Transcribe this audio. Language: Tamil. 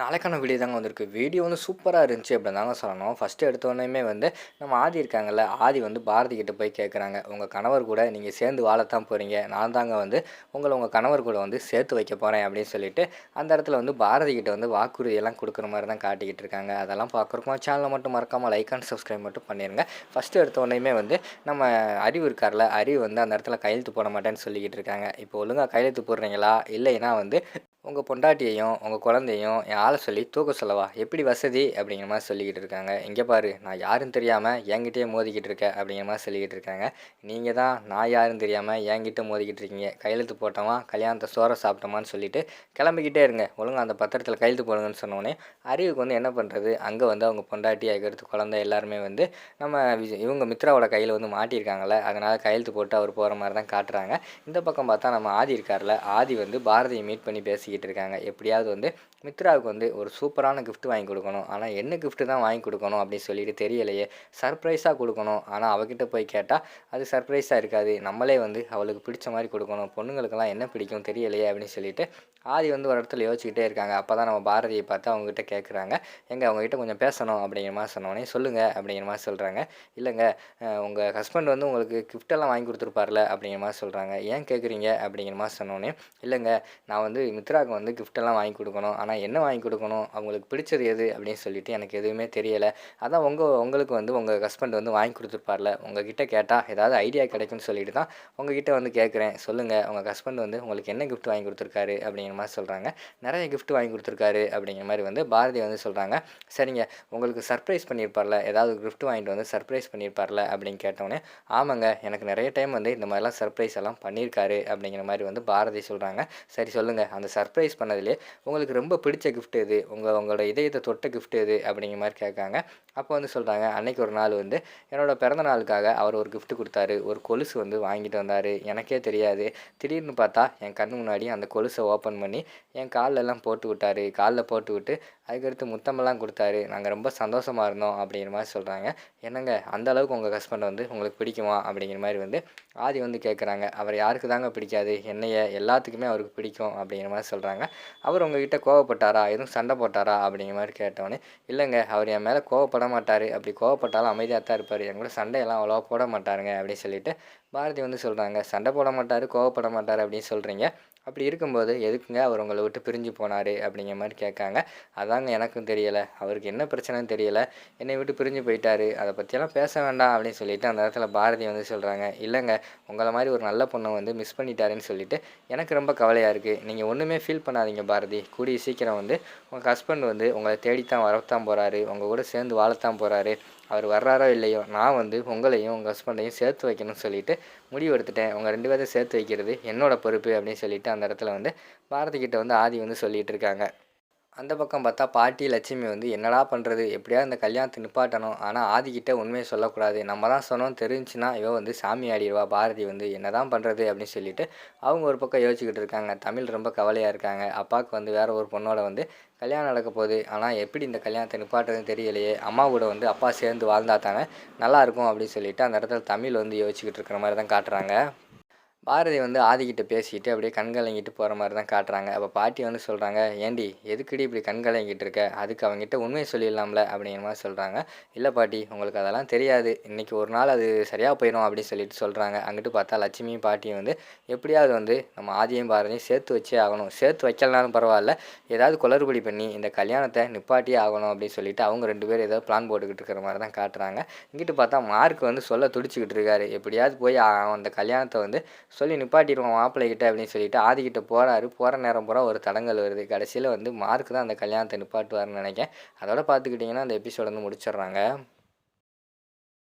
நாளைக்கான வீடியோ தாங்க வந்திருக்கு. வீடியோ வந்து சூப்பராக இருந்துச்சு அப்படின்னு தாங்க சொல்லணும். ஃபஸ்ட்டு எடுத்தோடனே வந்து நம்ம ஆதி இருக்காங்கல்ல ஆதி வந்து பாரதி கிட்ட போய் கேட்குறாங்க உங்கள் கணவர் கூட நீங்கள் சேர்ந்து வாழத்தான் போகிறீங்க நான் தாங்க வந்து உங்களை உங்கள் கணவர் கூட வந்து சேர்த்து வைக்க போகிறேன் அப்படின்னு சொல்லிட்டு அந்த இடத்துல வந்து பாரதி கிட்ட வந்து வாக்குறுதியெல்லாம் கொடுக்குற மாதிரி தான் காட்டிக்கிட்டு இருக்காங்க. அதெல்லாம் பார்க்குறக்கோ சேனலை மட்டும் மறக்காமல் லைக் அண்ட் சப்ஸ்கிரைப் மட்டும் பண்ணிடுங்க ஃபஸ்ட்டு எடுத்தோடனே வந்து நம்ம அறிவு இருக்கார்ல அறிவு வந்து அந்த இடத்துல கையெழுத்து போட மாட்டேன்னு சொல்லிக்கிட்டு இருக்காங்க. இப்போ ஒழுங்காக கையெழுத்து போடுறீங்களா? இல்லைன்னா வந்து உங்கள் பொண்டாட்டியையும் உங்கள் குழந்தையும் என் ஆளை சொல்லி தூக்க சொல்லவா? எப்படி வசதி? அப்படிங்கிற மாதிரி சொல்லிக்கிட்டு இருக்காங்க. இங்கே பாரு நான் யாருன்னு தெரியாமல் என்கிட்டயே மோதிக்கிட்டு இருக்கேன் அப்படிங்கிற மாதிரி சொல்லிக்கிட்டு இருக்காங்க. நீங்கள் தான் நான் யாருன்னு தெரியாமல் என்கிட்ட மோதிக்கிட்டு இருக்கீங்க. கையெழுத்து போட்டோமா கல்யாணத்தை சோற சாப்பிட்டோமான்னு சொல்லிட்டு கிளம்பிக்கிட்டே இருங்க. ஒழுங்காக அந்த பத்திரத்தில் கையெழுத்து போடுங்கன்னு சொன்னோடனே அறிவுக்கு வந்து என்ன பண்ணுறது அங்கே வந்து அவங்க பொண்டாட்டி அதுக்கடுத்து குழந்தை எல்லாருமே வந்து நம்ம விஜய் இவங்க மித்ராவோட கையில் வந்து மாட்டியிருக்காங்கல்ல அதனால் கையெழுத்து போட்டு அவர் போகிற மாதிரி தான் காட்டுறாங்க. இந்த பக்கம் பார்த்தா நம்ம ஆதி இருக்கார்ல ஆதி வந்து பாரதியை மீட் பண்ணி பேசி பேசிக்கிட்டு இருக்காங்க. எப்படியாவது வந்து மித்ராவுக்கு வந்து ஒரு சூப்பரான கிஃப்ட் வாங்கி கொடுக்கணும். ஆனால் என்ன கிஃப்ட்டு தான் வாங்கி கொடுக்கணும் அப்படின்னு சொல்லிட்டு தெரியலையே. சர்ப்ரைஸாக கொடுக்கணும். ஆனால் அவகிட்ட போய் கேட்டால் அது சர்ப்ரைஸாக இருக்காது. நம்மளே வந்து அவளுக்கு பிடிச்ச மாதிரி கொடுக்கணும். பொண்ணுங்களுக்கெல்லாம் என்ன பிடிக்கும் தெரியலையே அப்படின்னு சொல்லிட்டு ஆதி வந்து ஒரு இடத்துல யோசிச்சுக்கிட்டே இருக்காங்க. அப்போ தான் நம்ம பாரதியை பார்த்து அவங்ககிட்ட கேட்குறாங்க எங்கே அவங்ககிட்ட கொஞ்சம் பேசணும் அப்படிங்கிற மாதிரி சொன்னோடனே சொல்லுங்கள் அப்படிங்கிற மாதிரி சொல்கிறாங்க இல்லைங்க உங்கள் ஹஸ்பண்ட் வந்து உங்களுக்கு கிஃப்டெல்லாம் வாங்கி கொடுத்துருப்பார்ல அப்படிங்கிற மாதிரி சொல்கிறாங்க ஏன் கேட்குறீங்க அப்படிங்கிற மாதிரி சொன்னோடனே இல்லைங்க நான் வந்து மித்ராவுக்கு வந்து கிஃப்டெல்லாம் வாங்கி கொடுக்கணும். ஆனால் என்ன வாங்கி கொடுக்கணும்? அவங்களுக்கு பிடிச்சது எது? அப்படின்னு சொல்லிட்டு எனக்கு எதுவுமே தெரியலை. அதான் உங்கள் உங்களுக்கு வந்து உங்கள் ஹஸ்பண்ட் வந்து வாங்கி கொடுத்துருப்பார்ல. உங்ககிட்ட கேட்டால் ஏதாவது ஐடியா கிடைக்கும்னு சொல்லிட்டு தான் உங்ககிட்ட வந்து கேட்குறேன் சொல்லுங்கள் உங்கள் ஹஸ்பண்ட் வந்து உங்களுக்கு என்ன கிஃப்ட் வாங்கி கொடுத்துருக்காரு? அப்படிங்கிற மாதிரி சொல்கிறாங்க நிறைய கிஃப்ட் வாங்கி கொடுத்துருக்காரு அப்படிங்கிற மாதிரி வந்து பாரதி வந்து சொல்கிறாங்க சரிங்க உங்களுக்கு சர்ப்ரைஸ் பண்ணியிருப்பார்ல ஏதாவது கிஃப்ட் வாங்கிட்டு வந்து சர்ப்ரைஸ் பண்ணியிருப்பார்ல அப்படின்னு கேட்டோன்னே ஆமாங்க எனக்கு நிறைய டைம் வந்து இந்த மாதிரிலாம் சர்ப்ரைஸ் எல்லாம் பண்ணியிருக்காரு அப்படிங்கிற மாதிரி வந்து பாரதி சொல்கிறாங்க சரி சொல்லுங்கள் அந்த சர்ப்ரைஸ் பண்ணதுலேயே உங்களுக்கு ரொம்ப பிடிச்ச கிஃப்ட் எது? உங்கள் உங்களோட இதயத்தை தொட்ட கிஃப்ட் எது? அப்படிங்கிற மாதிரி கேட்காங்க. அப்போ வந்து சொல்கிறாங்க அன்னைக்கு ஒரு நாள் வந்து என்னோடய பிறந்த நாளுக்காக அவர் ஒரு கிஃப்ட் கொடுத்தாரு. ஒரு கொலுசு வந்து வாங்கிட்டு வந்தார். எனக்கே தெரியாது. திடீர்னு பார்த்தா என் கண்ணு முன்னாடி அந்த கொலுசை ஓப்பன் பண்ணி என் கால்லெல்லாம் போட்டு விட்டார் காலில் போட்டு விட்டு அதுக்கடுத்து முத்தமெல்லாம் கொடுத்தாரு. நாங்கள் ரொம்ப சந்தோஷமாக இருந்தோம் அப்படிங்கிற மாதிரி சொல்கிறாங்க என்னங்க அந்த அளவுக்கு உங்கள் ஹஸ்பண்ட் வந்து உங்களுக்கு பிடிக்குமா அப்படிங்கிற மாதிரி வந்து ஆதி வந்து கேட்குறாங்க அவர் யாருக்கு தாங்க பிடிக்காது? என்னைய எல்லாத்துக்குமே அவருக்கு பிடிக்கும் அப்படிங்கிற மாதிரி சொல்கிறாங்க அவர் உங்ககிட்ட கோவப்பட்டாரா? எதுவும் சண்டை போட்டாரா? அப்படிங்கிற மாதிரி கேட்டோன்னே இல்லைங்க அவர் என் மேலே கோவப்பட மாட்டார். அப்படி கோவப்பட்டாலும் அமைதியாக தான் இருப்பார். என் கூட சண்டையெல்லாம் அவ்வளோவா போட மாட்டாருங்க அப்படின்னு சொல்லிட்டு பாரதி வந்து சொல்கிறாங்க சண்டை போட மாட்டார் கோவப்பட மாட்டார் அப்படின்னு சொல்கிறீங்க அப்படி இருக்கும்போது எதுக்குங்க அவர் உங்களை விட்டு பிரிஞ்சு போனார் அப்படிங்கிற மாதிரி கேட்காங்க. அதாங்க எனக்கும் தெரியலை. அவருக்கு என்ன பிரச்சனைன்னு தெரியலை. என்னை விட்டு பிரிஞ்சு போயிட்டாரு. அதை பற்றியெல்லாம் பேச வேண்டாம் அப்படின்னு சொல்லிட்டு அந்த இடத்துல பாரதி வந்து சொல்கிறாங்க இல்லைங்க உங்களை மாதிரி ஒரு நல்ல பொண்ணை வந்து மிஸ் பண்ணிட்டாருன்னு சொல்லிட்டு எனக்கு ரொம்ப கவலையாக இருக்குது நீங்கள் ஒன்றுமே ஃபீல் பண்ணாதீங்க பாரதி. கூடிய சீக்கிரம் வந்து உங்கள் ஹஸ்பண்ட் வந்து உங்களை தேடித்தான் வரத்தான் போகிறாரு உங்கள் கூட சேர்ந்து வாழத்தான் போகிறாரு அவர் வர்றாரோ இல்லையோ நான் வந்து உங்களையும் உங்கள் ஹஸ்பண்டையும் சேர்த்து வைக்கணும்னு சொல்லிட்டு முடிவு எடுத்துட்டேன். உங்கள் ரெண்டு பேர்த்தையும் சேர்த்து வைக்கிறது என்னோட பொறுப்பு அப்படின்னு சொல்லிட்டு அந்த இடத்துல வந்து பாரதி கிட்ட வந்து ஆதி வந்து சொல்லிகிட்டு இருக்காங்க. அந்த பக்கம் பார்த்தா பாட்டி லட்சுமி வந்து என்னடா பண்ணுறது எப்படியாவது இந்த கல்யாணத்தை நிப்பாட்டணும். ஆனால் ஆதிக்கிட்ட உண்மையை சொல்லக்கூடாது. நம்ம தான் சொன்னோம் தெரிஞ்சுன்னா இவன் வந்து சாமி ஆடிடுவா பாரதி வந்து என்ன தான் பண்ணுறது அப்படின்னு சொல்லிட்டு அவங்க ஒரு பக்கம் யோசிச்சுக்கிட்டு இருக்காங்க. தமிழ் ரொம்ப கவலையாக இருக்காங்க. அப்பாவுக்கு வந்து வேறு ஒரு பொண்ணோட வந்து கல்யாணம் நடக்க போகுது. ஆனால் எப்படி இந்த கல்யாணத்தை நிப்பாட்டுறதுன்னு தெரியலையே. அம்மா கூட வந்து அப்பா சேர்ந்து வாழ்ந்தா தானே நல்லாயிருக்கும் அப்படின்னு சொல்லிட்டு அந்த இடத்துல தமிழ் வந்து யோசிச்சுக்கிட்டு இருக்கிற மாதிரி தான் காட்டுறாங்க. பாரதி வந்து ஆதிக்கிட்ட பேசிக்கிட்டு அப்படியே கண்கலங்கிட்டு போகிற மாதிரி தான் காட்டுறாங்க. அப்போ பாட்டி வந்து சொல்கிறாங்க ஏண்டி எதுக்குடி இப்படி கண்கலங்கிட்டு இருக்க? அதுக்கு அவங்ககிட்ட உண்மையை சொல்லிடலாம்ல அப்படிங்கிற மாதிரி சொல்கிறாங்க இல்லை பாட்டி உங்களுக்கு அதெல்லாம் தெரியாது. இன்றைக்கி ஒரு நாள் அது சரியாக போயிடும் அப்படின்னு சொல்லிட்டு சொல்கிறாங்க அங்கிட்டு பார்த்தா லட்சுமியும் பாட்டியும் வந்து எப்படியாவது வந்து நம்ம ஆதியும் பாரதியும் சேர்த்து வச்சே ஆகணும். சேர்த்து வைக்கலனாலும் பரவாயில்ல. ஏதாவது குளறுபடி பண்ணி இந்த கல்யாணத்தை நிப்பாட்டியே ஆகணும் அப்படின்னு சொல்லிட்டு அவங்க ரெண்டு பேரும் ஏதாவது பிளான் போட்டுக்கிட்டு இருக்கிற மாதிரி தான் காட்டுறாங்க. இங்கிட்டு பார்த்தா மார்க் வந்து சொல்ல துடிச்சிக்கிட்டு இருக்காரு. எப்படியாவது போய் அந்த கல்யாணத்தை வந்து சொல்லி நிப்பாட்டிடுவோம் மாப்பிள்ளைகிட்ட அப்படின்னு சொல்லிட்டு ஆதிக்கிட்ட போகிறாரு போகிற நேரம் பூரா ஒரு தடங்கல் வருது. கடைசியில் வந்து மார்க் தான் அந்த கல்யாணத்தை நிப்பாட்டுவார்னு நினைக்கேன் அதோட பார்த்துக்கிட்டிங்கன்னா அந்த எபிசோட வந்து முடிச்சிடுறாங்க.